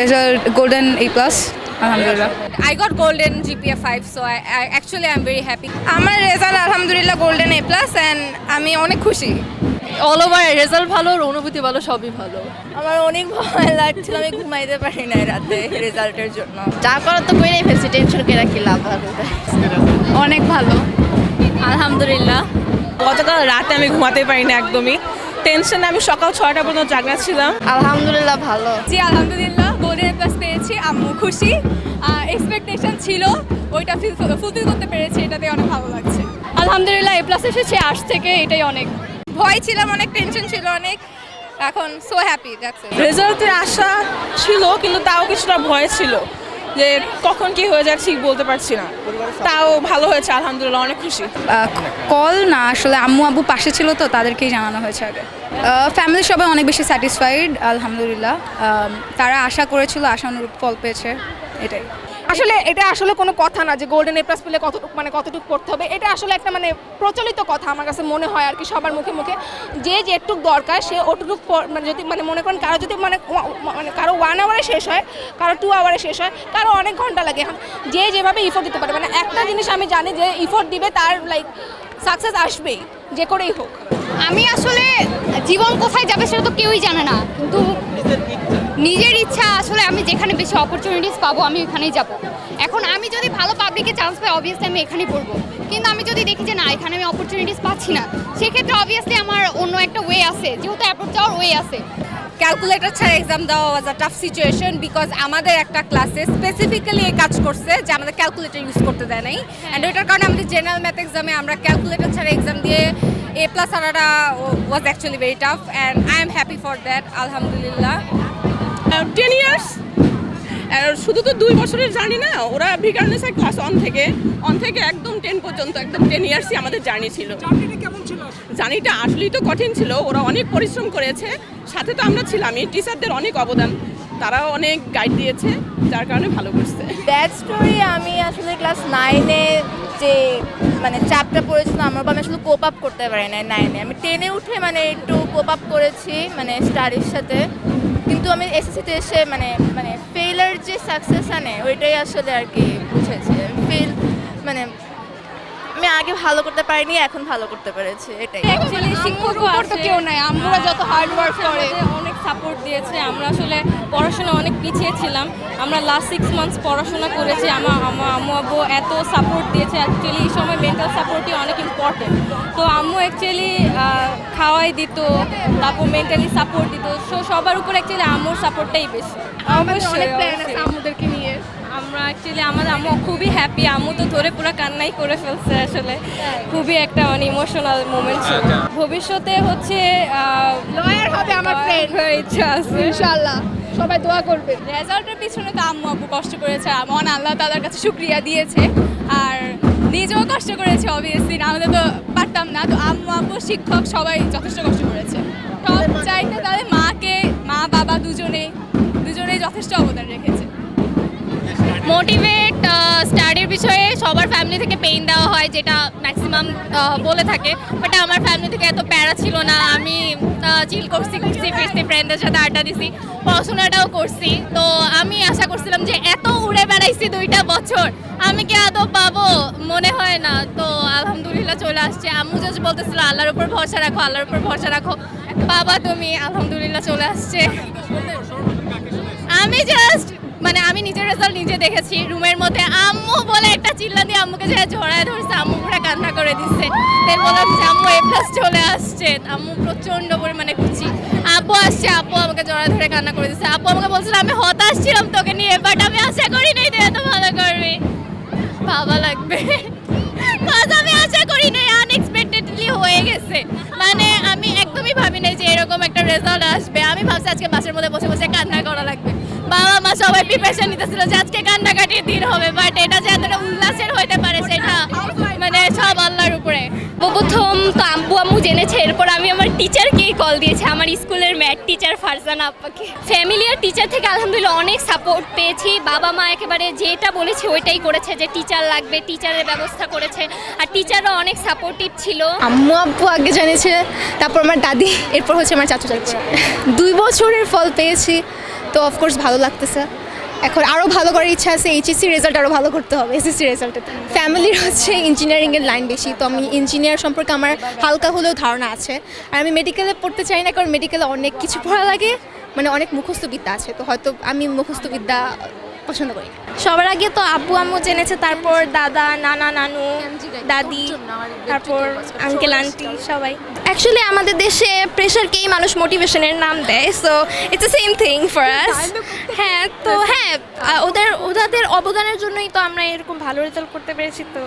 Result golden A plus আলহামদুলিল্লাহ I got golden GPA 5, so I, I actually I'm very happy. আমার result আলহামদুলিল্লাহ golden A plus and আমি অনেক খুশি। All over result ভালো অনুভূতি ভালো সবই ভালো। আমার অনেক ভয় লাগছিল আমি ঘুমাইতে পারি না রাতে রেজাল্টের জন্য। যা করার তো করেই ফেলছি টেনশন করে রাখি লাভ আর অনেক ভালো। আলহামদুলিল্লাহ। গতকাল রাতে আমি ঘুমাতে পারিনি একদমই। টেনশনে আমি সকাল ছয়টা পর্যন্ত জাগনা ছিলাম। আলহামদুলিল্লাহ ভালো। জি আলহামদুলিল্লাহ। গোল্ডেন প্লাস পেয়েছি আম্মু খুশি। এক্সপেকটেশন ছিল ওইটা ফুলফিল করতে পেরেছি এটাতে অনেক ভালো লাগছে। আলহামদুলিল্লাহ এ প্লাস এসেছে আর্টস থেকে এটাই অনেক। ভয় ছিলাম অনেক টেনশন ছিল অনেক। এখন সো হ্যাপি দ্যাটস ইট রেজাল্টের আশা ছিল কিন্তু তাও কিছুটা ভয় ছিল। যে কখন কি হয়ে যায় ঠিক বলতে পারছি না। তাও ভালো হয়েছে, আলহামদুলিল্লাহ, অনেক খুশি। কল না, আসলে আম্মু আব্বু পাশে ছিল তো, তাদেরকেই জানানো হয়েছে আগে। ফ্যামিলি সবাই অনেক বেশি স্যাটিসফাইড আলহামদুলিল্লাহ। তারা আশা করেছিল, আশা অনুরূপ ফল পেয়েছে, এটাই। আসলে এটা আসলে কোনো কথা না যে গোল্ডেন এ প্লাস পেলে কতটুকু মানে কতটুকু পড়তে হবে। এটা আসলে একটা মানে প্রচলিত কথা আমার কাছে মনে হয় আর কি সবার মুখে মুখে। যে যেটুক দরকার সে ওটুক মানে যদি মানে মনে করেন কারও যদি মানে মানে কারও ওয়ান আওয়ারে শেষ হয় কারও টু আওয়ারে শেষ হয় কারও অনেক ঘণ্টা লাগে। এখন যে যেভাবে ইফোর্ট দিতে পারে মানে একটা জিনিস আমি জানি যে ইফোর্ট দিবে তার লাইক সাকসেস আসবেই যে করেই হোক। আমি আসলে জীবন কোথায় যাবে সেটা তো কেউই জানে না। কিন্তু নিজের ইচ্ছা আসলে আমি যেখানে বেশি অপরচুনিটিস পাবো আমি ওখানেই যাব। এখন আমি যদি ভালো পাবলিকে চান্স পাই অবভিয়াসলি আমি এখানেই পড়ব। কিন্তু আমি যদি দেখি যে না এখানে আমি অপরচুনিটিস পাচ্ছি না সেক্ষেত্রে অবভিয়াসলি আমার অন্য একটা ওয়ে আছে যেহেতু অ্যাপ্রোচ যাওয়ার ওয়ে আছে। ক্যালকুলেটর ছাড়া এক্সাম দেওয়া was a tough situation because আমাদের একটা ক্লাসে স্পেসিফিক্যালি এই কাজ করছে যে আমাদের ক্যালকুলেটর ইউজ করতে দেয় নাই। অ্যান্ড ওইটার কারণে আমাদের জেনারেল ম্যাথ এক্সামে আমরা ক্যালকুলেটর ছাড়া এক্সাম দিয়ে এ প্লাস আনাটা was actually very tough and I am happy for that আলহামদুলিল্লাহ। টেন ইয়ার্স শুধু তো দুই বছরের জার্নি না ওরা ভিকারনেস এক ক্লাস অন থেকে অন থেকে একদম টেন পর্যন্ত একদম টেন ইয়ার্সই আমাদের জার্নি ছিল। জার্নিটা আসলেই তো কঠিন ছিল ওরা অনেক পরিশ্রম করেছে সাথে তো আমরা ছিলামই টিচারদের অনেক অবদান তারাও অনেক গাইড দিয়েছে যার কারণে ভালো করছে। দ্যাট স্টোরি আমি আসলে ক্লাস নাইনে যে মানে চাপটা পড়েছিল আমার বাবা আমি আসলে কোপ আপ করতে পারি না নাইনে আমি টেনে উঠে মানে একটু কোপ আপ করেছি মানে স্টাডির সাথে। কিন্তু আমি এসএসসিতে এসে মানে মানে ফেলার যে সাকসেস আনে ওইটাই আসলে আর কি বুঝেছি। ফেল মানে আমি আগে ভালো করতে পারিনি এখন ভালো করতে পেরেছি এটাই। অ্যাকচুয়ালি শিক্ষক উপর তো কেউ নাই, আম্মুরা যত hard work করে। অনেক সাপোর্ট দিয়েছে আমরা আসলে পড়াশোনা অনেক পিছিয়ে ছিলাম। আমরা লাস্ট সিক্স মান্থস পড়াশোনা করেছি আমার আমার আম্মু আব্বু এত সাপোর্ট দিয়েছে। অ্যাকচুয়ালি এই সময় মেন্টাল সাপোর্টই অনেক ইম্পর্টেন্ট তো আম্মু অ্যাকচুয়ালি খাওয়াই দিত তারপর মেন্টালি সাপোর্ট দিত। সো সবার উপর অ্যাকচুয়ালি আম্মুর সাপোর্টটাই বেশি। অবশ্যই। আমাদেরকে নিয়ে। আমরা অ্যাকচুয়ালি আমাদের আম্মু খুবই হ্যাপি আম্মু তো ধরে পুরো কান্নাই করে ফেলছে আসলে। খুবই একটা মানে ইমোশনাল মোমেন্ট ছিল। ভবিষ্যতে হচ্ছে লয়ার হবে আমার ফ্রেন্ড ইচ্ছা আছে। ইনশাআল্লাহ। সবাই দোয়া করবে রেজাল্টের পিছনে তো আম্মু আব্বু কষ্ট করেছে। মহান আল্লাহ তালার কাছে শুক্রিয়া দিয়েছে। নিজেও কষ্ট করেছে অবভিয়াসলি না আমাদের তো পারতাম না। তো আম্মু আব্বু শিক্ষক সবাই যথেষ্ট কষ্ট করেছে। সব চাইতে তাদের মাকে মা বাবা দুজনে দুজনেই যথেষ্ট অবদান রেখেছে। মোটিভেট স্টাডির বিষয়ে সবার ফ্যামিলি থেকে পেইন দেওয়া হয় যেটা ম্যাক্সিমাম বলে থাকে। বাট আমার ফ্যামিলি থেকে এত প্যারা ছিল না। আমি চিল করছি ঘুরছি ফিরছি ফ্রেন্ডদের সাথে আড্ডা দিছি পড়াশোনাটাও করছি। তো আমি আশা করছিলাম যে এত উড়ে বেড়াইছি দুইটা বছর আমি কি আদৌ পাবো? মনে হয় না। তো আলহামদুলিল্লাহ চলে আসছে। আম্মু জাস্ট বলতেছিল, আল্লাহর উপর ভরসা রাখো, আল্লাহর উপর ভরসা রাখো। বাবা তুমি। আলহামদুলিল্লাহ চলে আসছে। আমি জাস্ট মানে আমি নিজের রেজাল্ট নিজে দেখেছি। রুমের মধ্যে আম্মু বলে একটা চিল্লা দিয়ে আম্মুকে যে জড়ায় ধরছে, আম্মু পুরো কান্না করে দিচ্ছে। দেন বললাম যে, আম্মু এ প্লাস চলে আসছে। আম্মু প্রচণ্ড পরিমাণে খুশি। আব্বু আসছে, আব্বু আমাকে জড়ায় ধরে কান্না করে দিচ্ছে। আব্বু আমাকে বলছিল, আমি হতাশ ছিলাম তোকে নিয়ে বাট আমি আশা করি নাই তুই এত ভালো করবি। ভাবা লাগবে। আমি আশা করি নাই আনএক্সপেক্টেডলি হয়ে গেছে। মানে আমি একদমই ভাবি নাই যে এরকম একটা রেজাল্ট আসবে। আমি ভাবছি আজকে বাসের মধ্যে বসে বসে কান্না করা লাগবে। বাবা মা সবাই প্রিপারেশন নিতেছিল যে দিয়েছি আমার স্কুলের ম্যাথ টিচার ফারজানা আপ্পাকে ফ্যামিলি আর টিচার থেকে আলহামদুলিল্লাহ অনেক সাপোর্ট পেয়েছি। বাবা মা একেবারে যেটা বলেছে ওইটাই করেছে যে টিচার লাগবে টিচারের ব্যবস্থা করেছে। আর টিচাররা অনেক সাপোর্টিভ ছিল। আম্মু আব্বু আগে জানিয়েছে, তারপর আমার দাদি, এরপর হচ্ছে আমার চাচু চাচ্ছে দুই বছরের ফল পেয়েছি, তো অফকোর্স ভালো লাগতেছে। এখন আরও ভালো করার ইচ্ছা আছে এইচএসসি রেজাল্ট আরও ভালো করতে হবে এসএসসি রেজাল্টে ফ্যামিলির হচ্ছে ইঞ্জিনিয়ারিংয়ের লাইন বেশি, তো আমি ইঞ্জিনিয়ার সম্পর্কে আমার হালকা হলেও ধারণা আছে। আর আমি মেডিকেলে পড়তে চাই না, কারণ মেডিকেলে অনেক কিছু পড়া লাগে মানে অনেক মুখস্থ বিদ্যা আছে, তো হয়তো আমি মুখস্থ বিদ্যা পছন্দ করি সবার আগে তো আব্বু আম্মু জেনেছে তারপর দাদা নানা নানু দাদি তারপর আঙ্কেল আন্টি সবাই। অ্যাকচুয়ালি আমাদের দেশে প্রেশারকেই মানুষ মোটিভেশনের নাম দেয় so it's the same thing for us হ্যাঁ তো হ্যাঁ ওদের ওদের অবদানের জন্যই তো আমরা এরকম ভালো রেজাল্ট করতে পেরেছি তো